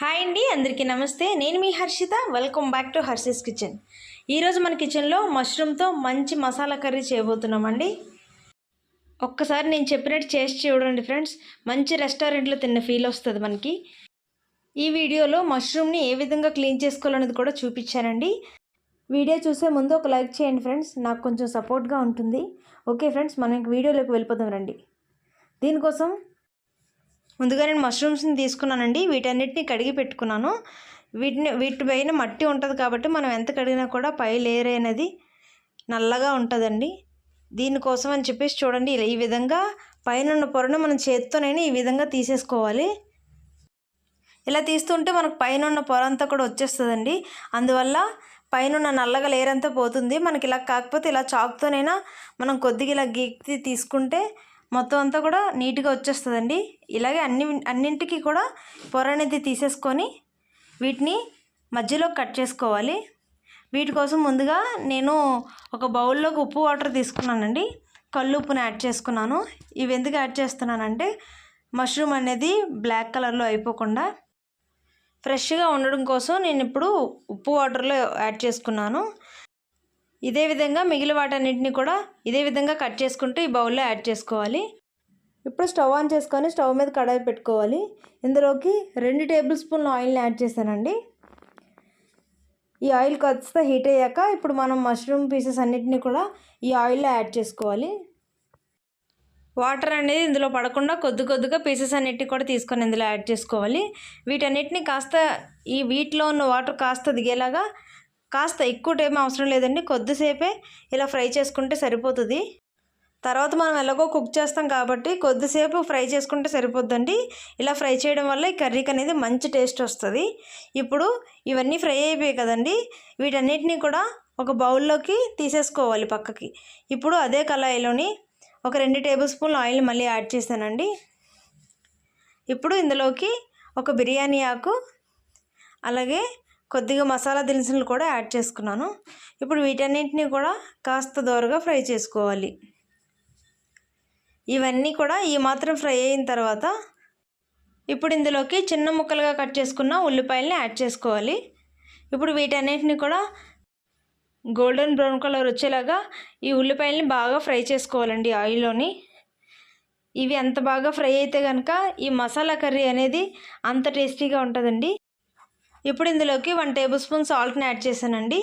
Hi అండి అందరికీ నమస్తే. నేను మీ Harshitha. Welcome back to Harshi's kitchen ఈరోజు మన కిచెన్లో మష్రూమ్తో మంచి మసాలా కర్రీ చేయబోతున్నామండి. ఒక్కసారి నేను చెప్పినట్టు చేసి చూడండి ఫ్రెండ్స్ మంచి రెస్టారెంట్లో తిన్న ఫీల్ వస్తుంది మనకి. ఈ వీడియోలో మష్రూమ్ని ఏ విధంగా క్లీన్ చేసుకోవాలనేది కూడా చూపించానండి. వీడియో చూసే ముందు ఒక లైక్ చేయండి ఫ్రెండ్స్ నాకు కొంచెం సపోర్ట్గా ఉంటుంది. ఓకే ఫ్రెండ్స్ మనం వీడియోలోకి వెళ్ళిపోదాం రండి. దీనికోసం ముందుగా నేను మష్రూమ్స్ని తీసుకున్నానండి. వీటన్నిటిని కడిగి పెట్టుకున్నాను. వీటిని వీటి పైన మట్టి ఉంటుంది కాబట్టి మనం ఎంత కడిగినా కూడా పై లేయర్ అనేది నల్లగా ఉంటుందండి. దీనికోసం అని చెప్పేసి చూడండి. ఇలా ఈ విధంగా పైన ఉన్న పొరను మనం చేత్తోనైనా ఈ విధంగా తీసేసుకోవాలి. ఇలా తీస్తుంటే మనకు పైన ఉన్న పొర అంతా కూడా వచ్చేస్తుందండి. అందువల్ల పైన ఉన్న నల్లగా లేరంతా పోతుంది. మనకి ఇలా కాకపోతే ఇలా చాక్తోనైనా మనం కొద్దిగా ఇలా గీక్తి తీసుకుంటే మొత్తం అంతా కూడా నీట్గా వచ్చేస్తుందండి. ఇలాగే అన్ని అన్నింటికి కూడా పొర అనేది తీసేసుకొని వీటిని మధ్యలో కట్ చేసుకోవాలి. వీటి కోసం ముందుగా నేను ఒక బౌల్లోకి ఉప్పు వాటర్ తీసుకున్నానండి. కళ్ళు ఉప్పుని యాడ్ చేసుకున్నాను. ఇవి ఎందుకు యాడ్ చేస్తున్నానంటే మష్రూమ్ అనేది బ్లాక్ కలర్లో అయిపోకుండా ఫ్రెష్గా ఉండడం కోసం నేను ఇప్పుడు ఉప్పు వాటర్లో యాడ్ చేసుకున్నాను. ఇదే విధంగా మిగిలిన వాటన్నిటిని కూడా ఇదే విధంగా కట్ చేసుకుంటూ ఈ బౌల్లో యాడ్ చేసుకోవాలి. ఇప్పుడు స్టవ్ ఆన్ చేసుకొని స్టవ్ మీద కడాయి పెట్టుకోవాలి. ఇందులోకి రెండు టేబుల్ స్పూన్ల ఆయిల్ని యాడ్ చేశానండి. ఈ ఆయిల్ కాస్త హీట్ అయ్యాక ఇప్పుడు మనం మష్రూమ్ పీసెస్ అన్నిటిని కూడా ఈ ఆయిల్లో యాడ్ చేసుకోవాలి. వాటర్ అనేది ఇందులో పడకుండా కొద్ది కొద్దిగా పీసెస్ అన్నిటిని కూడా తీసుకొని ఇందులో యాడ్ చేసుకోవాలి. వీటన్నిటిని కాస్త ఈ వీటిలో ఉన్న వాటర్ కాస్త దిగేలాగా కాస్త ఎక్కువ టైం అవసరం లేదండి. కొద్దిసేపే ఇలా ఫ్రై చేసుకుంటే సరిపోతుంది. తర్వాత మనం ఎలాగో కుక్ చేస్తాం కాబట్టి కొద్దిసేపు ఫ్రై చేసుకుంటే సరిపోద్దండి. ఇలా ఫ్రై చేయడం వల్ల ఈ కర్రీకి అనేది మంచి టేస్ట్ వస్తుంది. ఇప్పుడు ఇవన్నీ ఫ్రై అయిపోయాయి కదండి. వీటన్నిటిని కూడా ఒక బౌల్లోకి తీసేసుకోవాలి పక్కకి. ఇప్పుడు అదే కళాయిలోని ఒక రెండు టేబుల్ స్పూన్లు ఆయిల్ మళ్ళీ యాడ్ చేశానండి. ఇప్పుడు ఇందులోకి ఒక బిర్యానీ ఆకు అలాగే కొద్దిగా మసాలా దినుసులు కూడా యాడ్ చేసుకున్నాను. ఇప్పుడు వీటన్నింటినీ కూడా కాస్త దోరగా ఫ్రై చేసుకోవాలి. ఇవన్నీ కూడా ఈ మాత్రం ఫ్రై అయిన తర్వాత ఇప్పుడు ఇందులోకి చిన్న ముక్కలుగా కట్ చేసుకున్న ఉల్లిపాయలని యాడ్ చేసుకోవాలి. ఇప్పుడు వీటన్నిటిని కూడా గోల్డెన్ బ్రౌన్ కలర్ వచ్చేలాగా ఈ ఉల్లిపాయలని బాగా ఫ్రై చేసుకోవాలండి ఆయిల్లోని. ఇవి ఎంత బాగా ఫ్రై అయితే కనుక ఈ మసాలా కర్రీ అనేది అంత టేస్టీగా ఉంటుందండి. ఇప్పుడు ఇందులోకి వన్ టేబుల్ స్పూన్ సాల్ట్ని యాడ్ చేశానండి.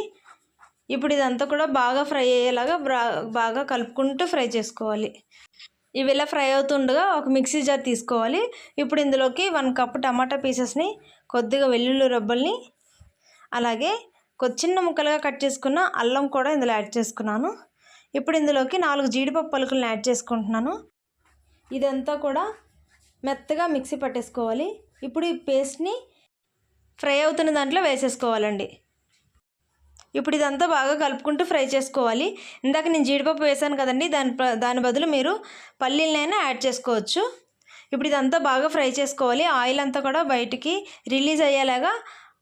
ఇప్పుడు ఇదంతా కూడా బాగా ఫ్రై అయ్యేలాగా బాగా కలుపుకుంటూ ఫ్రై చేసుకోవాలి. ఇవి ఇలా ఫ్రై అవుతుండగా ఒక మిక్సీ జార్ తీసుకోవాలి. ఇప్పుడు ఇందులోకి వన్ కప్ టమాటా పీసెస్ని కొద్దిగా వెల్లుల్లి రబ్బల్ని అలాగే చిన్న ముక్కలుగా కట్ చేసుకున్న అల్లం కూడా ఇందులో యాడ్ చేసుకున్నాను. ఇప్పుడు ఇందులోకి నాలుగు జీడిపప్పు పలుకులను యాడ్ చేసుకుంటున్నాను. ఇదంతా కూడా మెత్తగా మిక్సీ పట్టేసుకోవాలి. ఇప్పుడు ఈ పేస్ట్ని ఫ్రై అవుతున్న దాంట్లో వేసేసుకోవాలండి. ఇప్పుడు ఇదంతా బాగా కలుపుకుంటూ ఫ్రై చేసుకోవాలి. ఇందాక నేను జీడిపప్పు వేసాను కదండి దాని దాని బదులు మీరు పల్లీలనైనా యాడ్ చేసుకోవచ్చు. ఇప్పుడు ఇదంతా బాగా ఫ్రై చేసుకోవాలి. ఆయిల్ అంతా కూడా బయటికి రిలీజ్ అయ్యేలాగా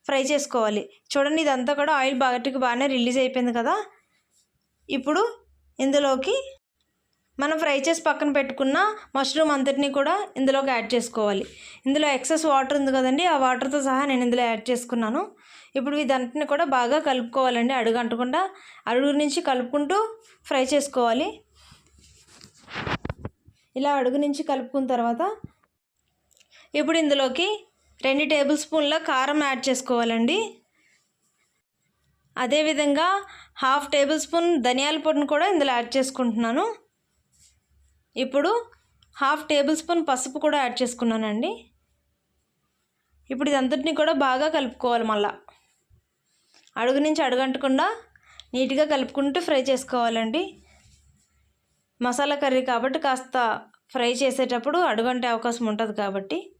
ఫ్రై చేసుకోవాలి. చూడండి ఇదంతా కూడా ఆయిల్ బయటికి బాగానే రిలీజ్ అయిపోయింది కదా. ఇప్పుడు ఇందులోకి మనం ఫ్రై చేసి పక్కన పెట్టుకున్న మష్రూమ్ అంతటినీ కూడా ఇందులోకి యాడ్ చేసుకోవాలి. ఇందులో ఎక్సెస్ వాటర్ ఉంది కదండి ఆ వాటర్తో సహా నేను ఇందులో యాడ్ చేసుకున్నాను. ఇప్పుడు ఇదంతని కూడా బాగా కలుపుకోవాలండి అడుగు అంటకుండా అడుగు నుంచి కలుపుకుంటూ ఫ్రై చేసుకోవాలి. ఇలా అడుగు నుంచి కలుపుకున్న తర్వాత ఇప్పుడు ఇందులోకి రెండు టేబుల్ స్పూన్ల కారం యాడ్ చేసుకోవాలండి. అదేవిధంగా హాఫ్ టేబుల్ స్పూన్ ధనియాల పొడిని కూడా ఇందులో యాడ్ చేసుకుంటున్నాను. ఇప్పుడు హాఫ్ టేబుల్ స్పూన్ పసుపు కూడా యాడ్ చేసుకున్నానండి. ఇప్పుడు ఇదంతటిని కూడా బాగా కలుపుకోవాలి మళ్ళా. అడుగు నుంచి అడుగంటకుండా నీట్గా కలుపుకుంటూ ఫ్రై చేసుకోవాలండి. మసాలా కర్రీ కాబట్టి కాస్త ఫ్రై చేసేటప్పుడు అడుగంటే అవకాశం ఉంటుంది కాబట్టి.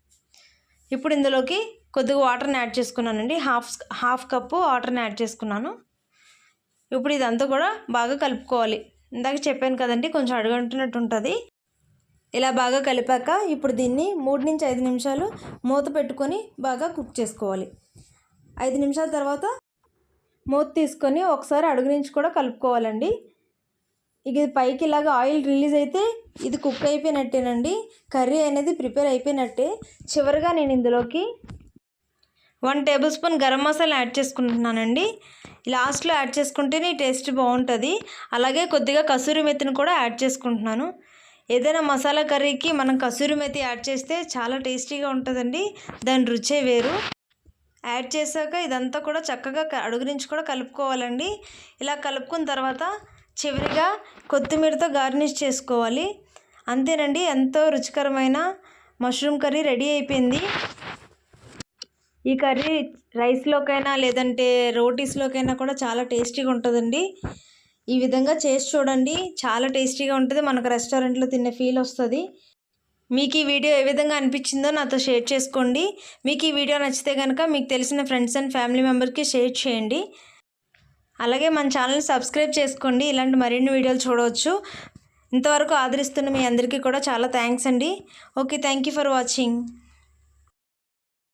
ఇప్పుడు ఇందులోకి కొద్దిగా వాటర్ని యాడ్ చేసుకున్నానండి. హాఫ్ హాఫ్ కప్పు వాటర్ని యాడ్ చేసుకున్నాను. ఇప్పుడు ఇదంతా కూడా బాగా కలుపుకోవాలి. ఇందాక చెప్పాను కదండి కొంచెం అడుగంటున్నట్టు ఉంటుంది. ఇలా బాగా కలిపాక ఇప్పుడు దీన్ని మూడు నుంచి ఐదు నిమిషాలు మూత పెట్టుకొని బాగా కుక్ చేసుకోవాలి. ఐదు నిమిషాల తర్వాత మూత తీసుకొని ఒకసారి అడుగు నుంచి కూడా కలుపుకోవాలండి. ఇక ఇది పైకి ఇలాగ ఆయిల్ రిలీజ్ అయితే ఇది కుక్ అయిపోయినట్టేనండి. కర్రీ అనేది ప్రిపేర్ అయిపోయినట్టే. చివరిగా నేను ఇందులోకి one tablespoon garam masala add చేసుకుంటున్నానండి. లాస్ట్లో యాడ్ చేసుకుంటేనే టేస్ట్ బాగుంటుంది. అలాగే కొద్దిగా కసూరి మెత్తిని కూడా యాడ్ చేసుకుంటున్నాను. ఏదైనా మసాలా కర్రీకి మనం కసూరి మెత్తి యాడ్ చేస్తే చాలా టేస్టీగా ఉంటుందండి. దాని రుచే వేరు. యాడ్ చేశాక ఇదంతా కూడా చక్కగా అడుగు నుంచి కూడా కలుపుకోవాలండి. ఇలా కలుపుకున్న తర్వాత చివరిగా కొత్తిమీరతో గార్నిష్ చేసుకోవాలి. అంతేనండి ఎంతో రుచికరమైన మష్రూమ్ కర్రీ రెడీ అయిపోయింది. ఈ కర్రీ రైస్లోకైనా లేదంటే రోటీస్లోకైనా కూడా చాలా టేస్టీగా ఉంటుందండి. ఈ విధంగా చేసి చూడండి. చాలా టేస్టీగా ఉంటుంది. మనకు రెస్టారెంట్లో తినే ఫీల్ వస్తుంది. మీకు ఈ వీడియో ఏ విధంగా అనిపించిందో నాతో షేర్ చేసుకోండి. మీకు ఈ వీడియో నచ్చితే కనుక మీకు తెలిసిన ఫ్రెండ్స్ అండ్ ఫ్యామిలీ మెంబర్కి షేర్ చేయండి. అలాగే మన ఛానల్ని సబ్స్క్రైబ్ చేసుకోండి. ఇలాంటి మరిన్ని వీడియోలు చూడవచ్చు. ఇంతవరకు ఆదరిస్తున్న మీ అందరికీ కూడా చాలా థ్యాంక్స్ అండి. Okay thank you for watching.